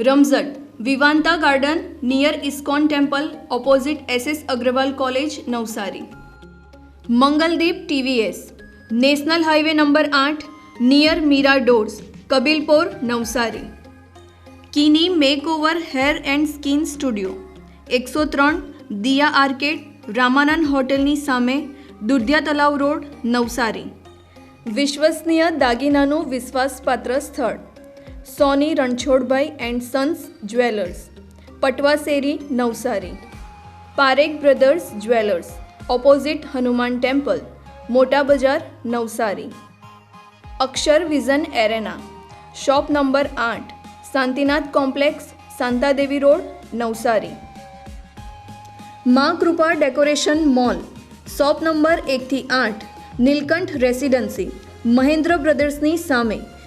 રમઝટ, Vivanta garden, near ISKCON temple, opposite SS Agrawal college, Navsari. Mangaldeep TVS, national highway number આઠ, near Meera doors, Kabilpor, Navsari. કિની makeover hair and skin studio, એકસો ત્રણ, દિયા arcade, Ramanand હોટેલની સામે, દુધિયા તલાવ road, Navsari. વિશ્વસનીય દાગીનાનું વિશ્વાસપાત્ર સ્થળ. Soni Ranchhodbhai and sons jewellers Patvasheri Navsari Parekh brothers jewellers opposite Hanuman temple મોટા બજાર Navsari Akshar vision arena shop number આઠ Shantinath complex Shantadevi road Navsari Maa Kripa decoration mall shop number એકથી આઠ Nilkanth residency Mahendra બ્રદર્સની સામે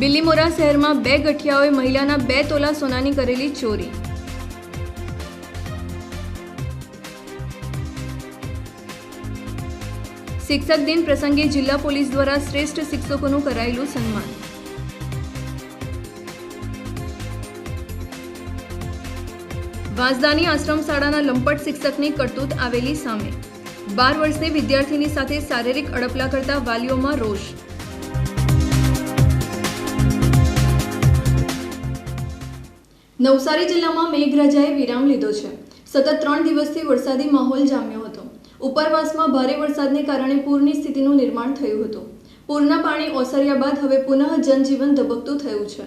બિલ્લીમોરા શહેરમાં બે ગઠિયાઓએ મહિલાના બે તોલા સોનાની કરેલી ચોરી. શિક્ષક દિન પ્રસંગે જિલ્લા પોલીસ દ્વારા શ્રેષ્ઠ શિક્ષકોનું કરાયેલું સન્માન. વાંસદાની આશ્રમ શાળાના લંપટ શિક્ષકની કરતૂત આવેલી સામે. બાર વર્ષની વિદ્યાર્થીની સાથે શારીરિક અડપલા કરતા વાલીઓમાં રોષ. નવસારી જિલ્લામાં મેઘરાજાએ વિરામ લીધો છે. સતત ત્રણ દિવસથી વરસાદી માહોલ જામ્યો હતો. ઉપરવાસમાં ભારે વરસાદને કારણે પૂરની સ્થિતિનું નિર્માણ થયું હતું. પૂરના પાણી ઓસર્યા બાદ હવે પુનઃ જનજીવન ધબકતું થયું છે.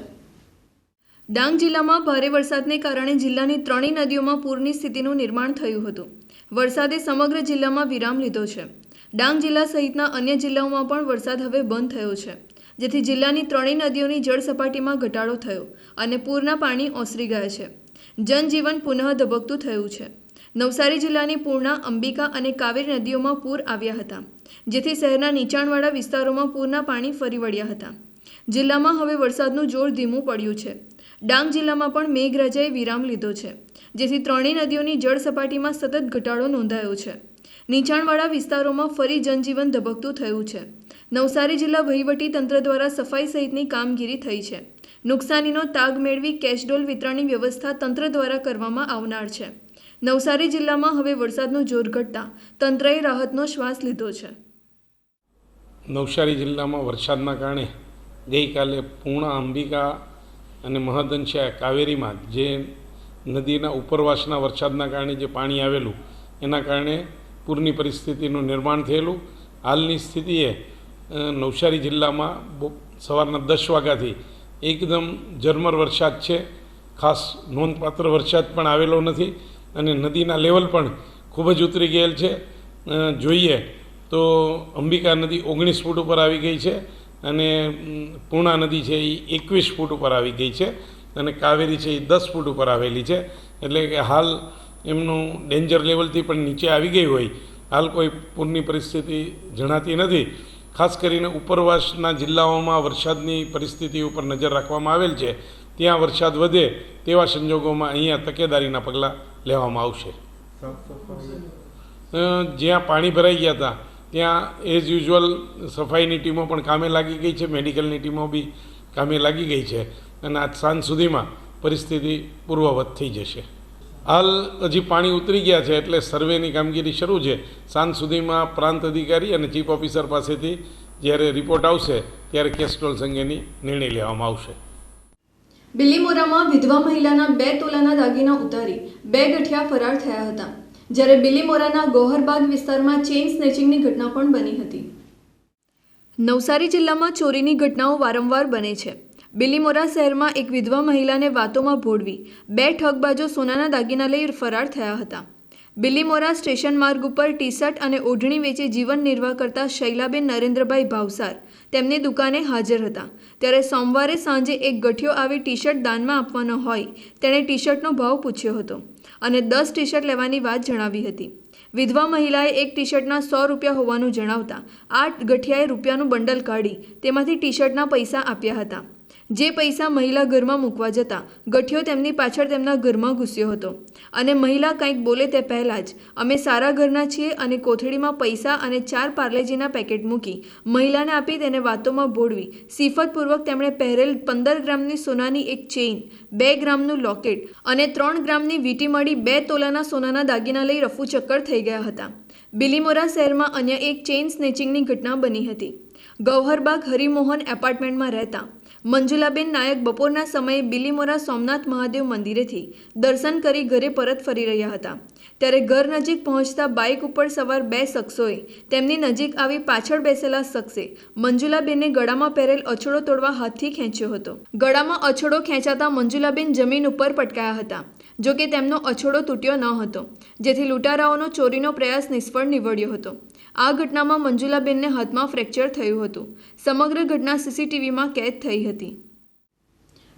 ડાંગ જિલ્લામાં ભારે વરસાદને કારણે જિલ્લાની ત્રણેય નદીઓમાં પૂરની સ્થિતિનું નિર્માણ થયું હતું. વરસાદે સમગ્ર જિલ્લામાં વિરામ લીધો છે. ડાંગ જિલ્લા સહિતના અન્ય જિલ્લાઓમાં પણ વરસાદ હવે બંધ થયો છે. જેથી જિલ્લાની ત્રણેય નદીઓની જળ સપાટીમાં ઘટાડો થયો અને પૂરના પાણી ઓસરી ગયા છે. જનજીવન પુનઃ ધબકતું થયું છે. નવસારી જિલ્લાની પૂર્ણા, અંબિકા અને કાવેરી નદીઓમાં પૂર આવ્યા હતા, જેથી શહેરના નીચાણવાળા વિસ્તારોમાં પૂરના પાણી ફરી વળ્યા હતા. જિલ્લામાં હવે વરસાદનું જોર ધીમું પડ્યું છે. ડાંગ જિલ્લામાં પણ મેઘરાજાએ વિરામ લીધો છે, જેથી ત્રણેય નદીઓની જળ સપાટીમાં સતત ઘટાડો નોંધાયો છે. નીચાણવાળા વિસ્તારોમાં ફરી જનજીવન ધબકતું થયું છે. નવસારી જિલ્લા વહીવટી તંત્ર દ્વારા સફાઈ સહિતની કામગીરી થઈ છે. નુકસાનીનો તાગ મેળવી કેશડોલ વિતરણની વ્યવસ્થા તંત્ર દ્વારા કરવામાં આવનાર છે. નવસારી જિલ્લામાં હવે વરસાદનું જોર ઘટતા તંત્રએ રાહતનો શ્વાસ લીધો છે. નવસારી જિલ્લામાં વરસાદના કારણે ગઈકાલે પૂર્ણા અંબિકા અને મહદંશા કાવેરીમાં જે નદીના ઉપરવાસના વરસાદના કારણે જે પાણી આવેલું, એના કારણે પૂરની પરિસ્થિતિનું નિર્માણ થયેલું. હાલની સ્થિતિએ નવસારી જિલ્લામાં સવારના દસ વાગ્યાથી એકદમ ઝરમર વરસાદ છે. ખાસ નોંધપાત્ર વરસાદ પણ આવેલો નથી અને નદીના લેવલ પણ ખૂબ જ ઉતરી ગયેલ છે. જોઈએ તો અંબિકા નદી ઓગણીસ ફૂટ ઉપર આવી ગઈ છે અને પૂર્ણા નદી છે એ એકવીસ ફૂટ ઉપર આવી ગઈ છે અને કાવેરી છે એ દસ ફૂટ ઉપર આવેલી છે. એટલે કે હાલ એમનું ડેન્જર લેવલથી પણ નીચે આવી ગઈ હોય, હાલ કોઈ પૂરની પરિસ્થિતિ જણાતી નથી. ખાસ કરીને ઉપરવાસના જિલ્લાઓમાં વરસાદની પરિસ્થિતિ ઉપર નજર રાખવામાં આવેલ છે. ત્યાં વરસાદ વધે તેવા સંજોગોમાં અહીંયા તકેદારીના પગલાં લેવામાં આવશે. જ્યાં પાણી ભરાઈ ગયા હતા, ત્યાં એઝ યુઝ્યુઅલ સફાઈની ટીમો પણ કામે લાગી ગઈ છે, મેડિકલની ટીમો બી કામે લાગી ગઈ છે. અને આજ સાંજ સુધીમાં પરિસ્થિતિ પૂર્વવત થઈ જશે. હાલ હજી પાણી ઉતરી ગયા છે એટલે સર્વેની કામગીરી શરૂ છે. સાંજ સુધીમાં પ્રાંત અધિકારી અને ચીફ ઓફિસર પાસેથી જ્યારે રિપોર્ટ આવશે ત્યારે કેસ્ટ્રોલ અંગેની નિર્ણય લેવામાં આવશે. બિલીમોરામાં વિધવા મહિલાના બે તોલાના દાગીના ઉતારી બે ગઠિયા ફરાર થયા હતા. જ્યારે બિલીમોરાના ગોહરબાગ વિસ્તારમાં ચેઇન સ્નેચિંગની ઘટના પણ બની હતી. નવસારી જિલ્લામાં ચોરીની ઘટનાઓ વારંવાર બને છે. બિલીમોરા શહેરમાં એક વિધવા મહિલાને વાતોમાં ભોળવી બે ઠગબાજો સોનાના દાગીના લઈ ફરાર થયા હતા. બિલીમોરા સ્ટેશન માર્ગ ઉપર ટી શર્ટ અને ઓઢણી વેચી જીવન નિર્વાહ કરતા શૈલાબેન નરેન્દ્રભાઈ ભાવસાર તેમની દુકાને હાજર હતા. ત્યારે સોમવારે સાંજે એક ગઠિયો આવી ટી શર્ટ દાનમાં આપવાનો હોય તેણે ટી શર્ટનો ભાવ પૂછ્યો હતો અને દસ ટી શર્ટ લેવાની વાત જણાવી હતી. વિધવા મહિલાએ એક ટી શર્ટના સો રૂપિયા હોવાનું જણાવતા આ ગઠિયાએ રૂપિયાનું બંડલ કાઢી તેમાંથી ટી શર્ટના પૈસા આપ્યા હતા. જે પૈસા મહિલા ઘરમાં મૂકવા જતા, ગઠિયો તેમની પાછળ તેમના ઘરમાં ઘૂસ્યો હતો. અને મહિલા કંઈક બોલે તે પહેલાં જ, અમે સારા ઘરના છીએ અને કોથળીમાં પૈસા અને ચાર પાર્લેજીના પેકેટ મૂકી, મહિલાને આપી તેને વાતોમાં ભોળવી. સિફતપૂર્વક તેમણે પહેરેલ પંદર ગ્રામની સોનાની એક ચેઇન, બે ગ્રામનું લોકેટ અને ત્રણ ગ્રામની વીટી મળી બે તોલાના સોનાના દાગીના લઈ રફુ ચક્કર થઈ ગયા હતા. બિલીમોરા શહેરમાં અન્ય એક ચેઇન સ્નેચિંગની ઘટના બની હતી. ગૌહરબાગ હરિમોહન એપાર્ટમેન્ટમાં રહેતા. મંજુલાબેન નાયક બપોરના સમયે બિલીમોરા સોમનાથ મહાદેવ મંદિરેથી દર્શન કરી ઘરે પરત ફરી રહ્યા હતા. ત્યારે ઘર નજીક પહોંચતા બાઇક ઉપર સવાર બે શખ્સોએ તેમની નજીક આવી પાછળ બેસેલા શખ્સે મંજુલાબેનને ગળામાં પહેરેલ અછડો તોડવા હાથથી ખેંચ્યો હતો. ગળામાં અછડો ખેંચાતા મંજુલાબેન જમીન ઉપર પટકાયા હતા. જો કે તેમનો અછોડો તૂટ્યો ન હતો, જેથી લૂંટારાઓનો ચોરીનો પ્રયાસ નિષ્ફળ નીવડ્યો હતો. આ ઘટનામાં મંજુલાબેનને હાથમાં ફ્રેક્ચર થયું હતું. સમગ્ર ઘટના સીસીટીવીમાં કેદ થઈ હતી.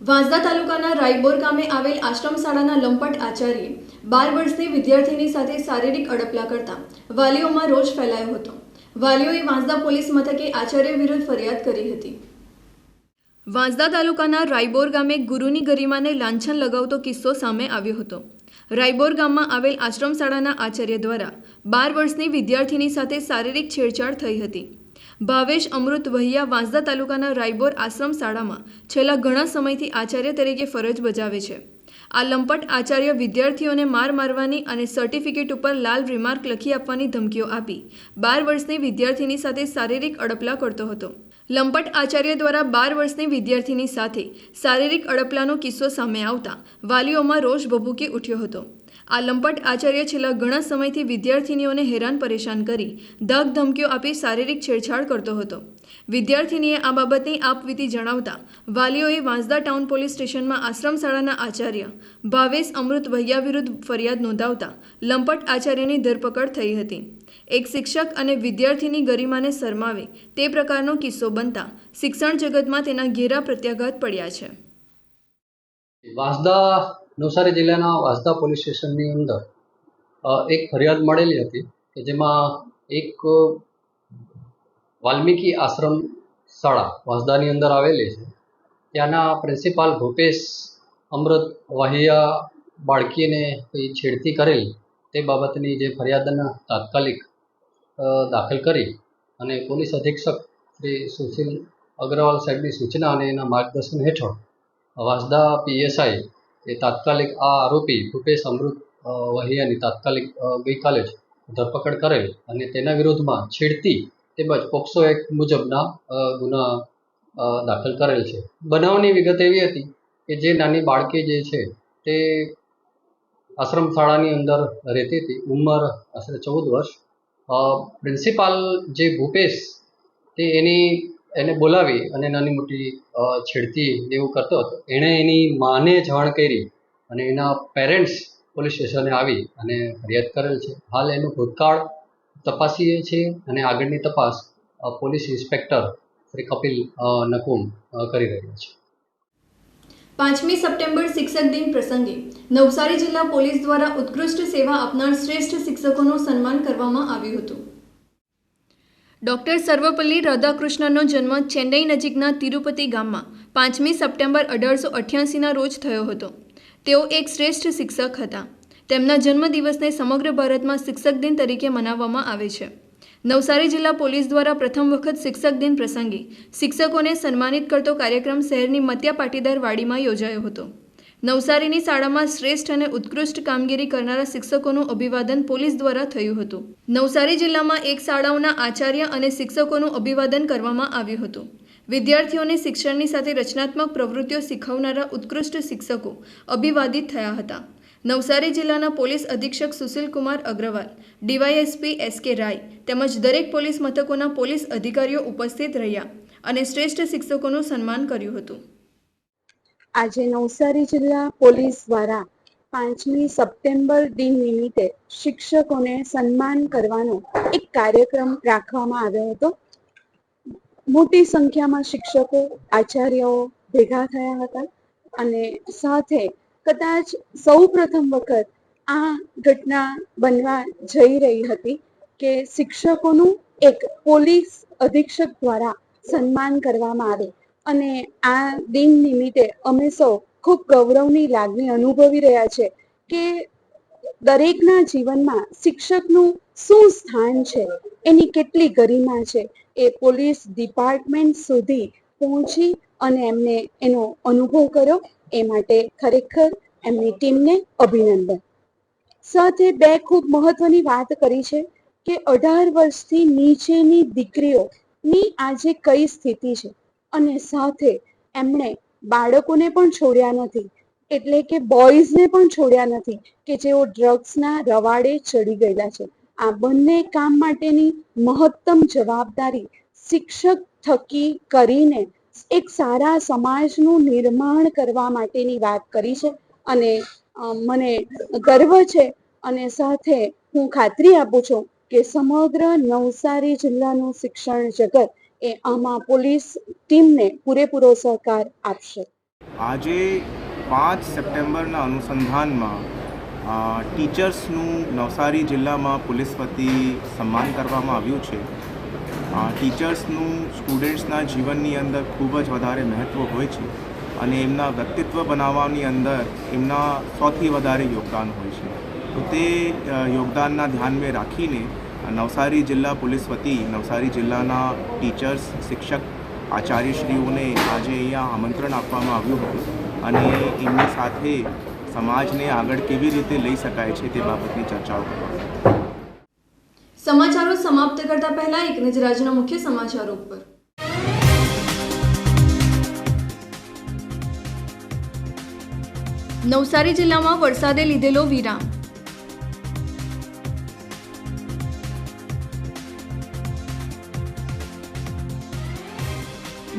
વાંસદા તાલુકાના રાયબોર ગામે આવેલ આશ્રમ શાળાના લંપટ આચાર્યે બાર વર્ષની વિદ્યાર્થીની સાથે શારીરિક અડપલા કરતા વાલીઓમાં રોષ ફેલાયો હતો. વાલીઓએ વાંસદા પોલીસ મથકે આચાર્ય વિરુદ્ધ ફરિયાદ કરી હતી. વાંસદા તાલુકાના રાયબોર ગામે ગુરુની ગરિમાને લાંછન લગાવતો કિસ્સો સામે આવ્યો હતો. રાયબોર ગામમાં આવેલ આશ્રમ શાળાના આચાર્ય દ્વારા બાર વર્ષની વિદ્યાર્થીની સાથે શારીરિક છેડછાડ થઈ હતી. ભાવેશ અમૃત વહિયા વાંસદા તાલુકાના રાયબોર આશ્રમ શાળામાં છેલ્લા ઘણા સમયથી આચાર્ય તરીકે ફરજ બજાવે છે. આ લંપટ આચાર્ય વિદ્યાર્થીઓને માર મારવાની અને સર્ટિફિકેટ ઉપર લાલ રિમાર્ક લખી આપવાની ધમકીઓ આપી બાર વર્ષની વિદ્યાર્થીની સાથે શારીરિક અડપલા કરતો હતો. લંપટ આચાર્ય દ્વારા બાર વર્ષની વિદ્યાર્થીની સાથે શારીરિક અડપલાનો કિસ્સો સામે આવતા વાલીઓમાં રોષ ભભૂકી ઉઠ્યો હતો. આ લંપટ આચાર્ય છેલ્લા ઘણા સમયથી વિદ્યાર્થીનીઓને હેરાન પરેશાન કરી ધક ધમકીઓ આપી શારીરિક છેડછાડ કરતો હતો. વિદ્યાર્થીનીએ આ બાબતની આપવીતી જણાવતા વાલીઓએ વાંસદા ટાઉન પોલીસ સ્ટેશનમાં આશ્રમ શાળાના આચાર્ય ભાવેશ અમૃત વૈયા વિરુદ્ધ ફરિયાદ નોંધાવતા લંપટ આચાર્યની ધરપકડ થઈ હતી. એક શિક્ષક અને વિદ્યાર્થીની ગરિમાને શરમાવે તે પ્રકારનો કિસ્સો બનતા શિક્ષણ જગતમાં તેના ઘેરા પ્રત્યાઘાત પડ્યા છે. વાંસદા નવસારી જિલ્લાના વાસદા પોલીસ સ્ટેશનની અંદર એક ફરિયાદ મળેલી હતી કે જેમાં એક વાલ્મીકી આશ્રમ શાળા વાંસદાની અંદર આવેલી છે. ત્યાંના પ્રિન્સિપાલ ભૂપેશ અમૃત વાહિયા બાળકીને છેડતી કરેલ તે બાબતની જે ફરિયાદના તાત્કાલિક દાખલ કરી અને પોલીસ અધિક્ષક શ્રી સુશીલ અગ્રવાલ સાહેબની સૂચના અને એના માર્ગદર્શન હેઠળ વાંસદા પીએસઆઈ એ તાત્કાલિક આ આરોપી ભૂપેશ અમૃત વહિયાની તાત્કાલિક ગઈકાલે જ ધરપકડ કરેલ અને તેના વિરોધમાં છેડતી તેમજ પોક્સો એક્ટ મુજબના ગુના દાખલ કરેલ છે. બનાવની વિગત એવી હતી કે જે નાની બાળકી જે છે તે આશ્રમ શાળાની અંદર રહેતી હતી. ઉંમર આશરે ચૌદ વર્ષ પ્રિન્સિપાલ જે ભૂપેશ તે એની, એને બોલાવી અને નાની મોટી છેડતી એવું કરતો હતો. એણે એની માને જાણ કરી અને એના પેરેન્ટ્સ પોલીસ સ્ટેશને આવી અને ફરિયાદ કરેલ છે. હાલ એનું ભૂતકાળ તપાસીએ છીએ અને આગળની તપાસ પોલીસ ઇન્સ્પેક્ટર શ્રી કપિલ નકુમ કરી રહ્યા છે. પાંચમી સપ્ટેમ્બર શિક્ષક દિન પ્રસંગે નવસારી જિલ્લા પોલીસ દ્વારા ઉત્કૃષ્ટ સેવા આપનાર શ્રેષ્ઠ શિક્ષકોનું સન્માન કરવામાં આવ્યું હતું. ડોક્ટર સર્વપલ્લી રાધાકૃષ્ણનો જન્મ ચેન્નઈ નજીકના તિરુપતિ ગામમાં પાંચમી સપ્ટેમ્બર અઢારસો અઠ્યાસીના રોજ થયો હતો. તેઓ એક શ્રેષ્ઠ શિક્ષક હતા. તેમના જન્મદિવસને સમગ્ર ભારતમાં શિક્ષક દિન તરીકે મનાવવામાં આવે છે. નવસારી જિલ્લા પોલીસ દ્વારા પ્રથમ વખત શિક્ષક દિન પ્રસંગે શિક્ષકોને સન્માનિત કરતો કાર્યક્રમ શહેરની મત્યા પાટીદાર વાડીમાં યોજાયો હતો. નવસારીની શાળામાં શ્રેષ્ઠ અને ઉત્કૃષ્ટ કામગીરી કરનારા શિક્ષકોનું અભિવાદન પોલીસ દ્વારા થયું હતું. નવસારી જિલ્લામાં એક શાળાઓના આચાર્ય અને શિક્ષકોનું અભિવાદન કરવામાં આવ્યું હતું. વિદ્યાર્થીઓને શિક્ષણની સાથે રચનાત્મક પ્રવૃત્તિઓ શીખવનારા ઉત્કૃષ્ટ શિક્ષકો અભિવાદિત થયા હતા. નવસારી જિલ્લાના પોલીસ અધિક્ષક Sushil Kumar Agarwal DYSP S K Rai તેમજ દરેક પોલીસ મથકોના પોલીસ અધિકારીઓ ઉપસ્થિત રહ્યા અને શ્રેષ્ઠ શિક્ષકોનું સન્માન કર્યું હતું. આજે નવસારી જિલ્લા પોલીસ દ્વારા પાંચમી સપ્ટેમ્બર દિન નિમિત્તે શિક્ષકોને સન્માન કરવાનો એક કાર્યક્રમ રાખવામાં આવ્યો હતો. મોટી સંખ્યામાં શિક્ષકો આચાર્યો ભેગા થયા હતા અને સાથે કદાચ સૌ પ્રથમ વખત આ ઘટના બનવા જઈ રહી હતી કે શિક્ષકોનું એક પોલીસ અધિક્ષક દ્વારા સન્માન કરવામાં આવે અને આ દિન નિમિત્તે અમે સૌ ખૂબ ગૌરવની લાગણી અનુભવી રહ્યા છે કે દરેકના જીવનમાં શિક્ષકનું શું સ્થાન છે, એની કેટલી ગરિમા છે, એ પોલીસ ડિપાર્ટમેન્ટ સુધી પહોંચી અને એમને એનો અનુભવ કર્યો. એ માટે ખરેખર એમની ટીમને અભિનંદન. સાથે બે ખૂબ મહત્વની વાત કરી છે કે અઢાર વર્ષથી નીચેની દીકરીઓની આજે કઈ સ્થિતિ છે અને સાથે એમણે બાળકોને પણ છોડ્યા નથી. એટલે કે બોયઝને પણ છોડ્યા નથી કે જેઓ ડ્રગ્સના રવાડે ચડી ગયેલા છે. આ બંને કામ માટેની મહત્તમ જવાબદારી શિક્ષક થકી કરીને એક સારા સમાજનું નિર્માણ કરવા માટેની વાત કરી છે અને મને ગર્વ છે અને સાથે હું ખાતરી આપું છું કે સમગ્ર નવસારી જિલ્લાનું શિક્ષણ જગત એ આમાં પોલીસ ટીમને પૂરેપૂરો સહકાર આપશે. આજે પાંચ સપ્ટેમ્બરના અનુસંધાનમાં ટીચર્સનું નવસારી જિલ્લામાં પોલીસ વતી સન્માન કરવામાં આવ્યું છે. ટીચર્સનું, સ્ટુડન્ટ્સના જીવનની અંદર ખૂબ જ વધારે મહત્ત્વ હોય છે. અને એમના વ્યક્તિત્વ બનાવવાની અંદર એમના સૌથી વધારે યોગદાન હોય છે. તો તે યોગદાનના ધ્યાનમાં રાખીને નવસારી જિલ્લા પોલીસ વતી નવસારી જિલ્લાના ટીચર્સ, શિક્ષક, આચાર્યશ્રીઓને આજે અહીંયા આમંત્રણ આપવામાં આવ્યું હતું અને એમની સાથે સમાજને આગળ કેવી રીતે લઈ શકાય છે તે બાબતની ચર્ચાઓ સમાચારો સમાપ્ત કરતા પહેલા એક નજર આજના મુખ્ય સમાચારો ઉપર. નવસારી જિલ્લામાં વરસાદે લીધેલો વિરામ.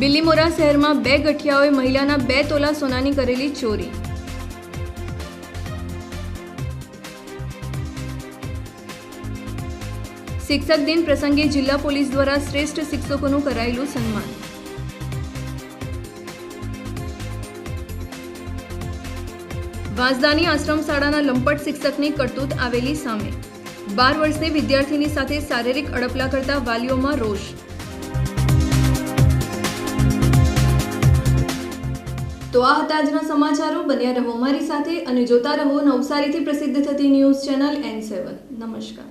બિલીમોરા શહેરમાં બે ગઠિયાઓએ મહિલાના બે તોલા સોનાની કરેલી ચોરી. શિક્ષક દિન પ્રસંગે જિલ્લા પોલીસ દ્વારા શ્રેષ્ઠ શિક્ષકોનું કરાયેલું સન્માન. વાંસદાની આશ્રમ શાળાના લંપટ શિક્ષકની કરતૂત આવેલી સામે. બાર વર્ષની વિદ્યાર્થીની સાથે શારીરિક અડપલા કરતા વાલીઓમાં રોષ. તો આ હતા આજના સમાચારો. બન્યા રહો અમારી સાથે અને જોતા રહો નવસારીથી પ્રસિદ્ધ થતી ન્યૂઝ ચેનલ એન સેવન. નમસ્કાર.